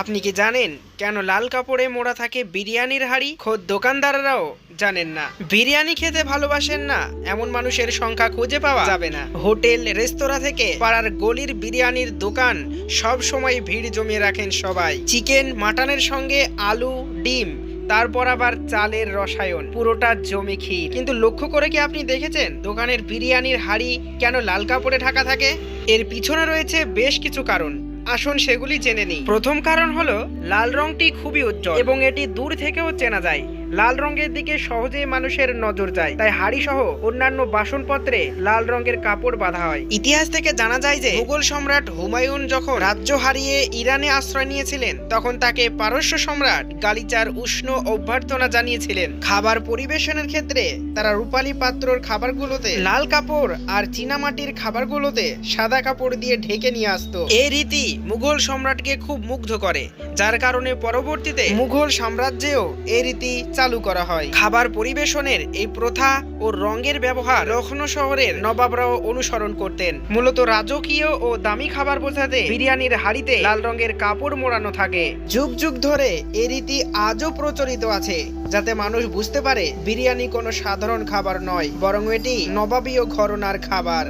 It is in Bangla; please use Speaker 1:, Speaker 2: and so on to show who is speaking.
Speaker 1: আপনি কি জানেন কেন লাল কাপড়ে মোড়া থাকে বিরিয়ানির হাড়ি? খোদ দোকানদাররাও জানেন না। বিরিয়ানি খেতে ভালোবাসেন না, এমন মানুষের সংখ্যা খুঁজে পাওয়া যাবে না। হোটেল, রেস্তোরাঁ থেকে পাড়ার গলির বিরিয়ানির দোকান সব সময় ভিড় জমিয়ে রাখেন সবাই। চিকেন, মাটনের সঙ্গে আলু, ডিম, তারপর আবার চালের রসায়ন, পুরোটা জমি ক্ষীর। কিন্তু লক্ষ্য করে কি আপনি দেখেছেন দোকানের বিরিয়ানির হাড়ি কেন লাল কাপড়ে ঢাকা থাকে? এর পিছনে রয়েছে বেশ কিছু কারণ। আসুন সেগুলি জেনে নিই। প্রথম কারণ হলো লাল রংটি খুবই উজ্জ্বল এবং এটি দূর থেকেও চেনা যায়। লাল রঙের দিকে সহজেই মানুষের নজর যায়। তাই হাড়ি সহ অন্যান্য বাসনপত্রে লাল রঙের কাপড় বাঁধা হয়। ইতিহাস থেকে জানা যায় যে, মুঘল সম্রাট হুমায়ুন যখন রাজ্য হারিয়ে ইরানে আশ্রয় নিয়েছিলেন, তখন তাকে পারস্য সম্রাট গালিচার উষ্ণ অভ্যর্থনা জানিয়েছিলেন। খাবার পরিবেশনের ক্ষেত্রে তারা রূপালী পাত্রর খাবারগুলোতে লাল কাপড় আর চীনামাটির খাবারগুলোতে সাদা কাপড় দিয়ে ঢেকে নিয়ে আসতো। এই রীতি মুঘল সম্রাটকে খুব মুগ্ধ করে, যার কারণে পরবর্তীতে মুঘল সাম্রাজ্যেও এই রীতি চালু করা হয়। খাবার পরিবেশনের এই প্রথা ও রঙের ব্যবহার লখনৌ শহরের নবাবরাও অনুসরণ করতেন। মূলত রাজকীয় ও দামি খাবার বোঝাতে বিরিয়ানির হাড়িতে লাল রঙের কাপড় মোড়ানো থাকে। যুগ যুগ ধরে এই রীতি আজও প্রচলিত আছে, যাতে মানুষ বুঝতে পারে বিরিয়ানি কোনো সাধারণ খাবার নয়, বরং এটি নবাবীয় ঘরনার খাবার।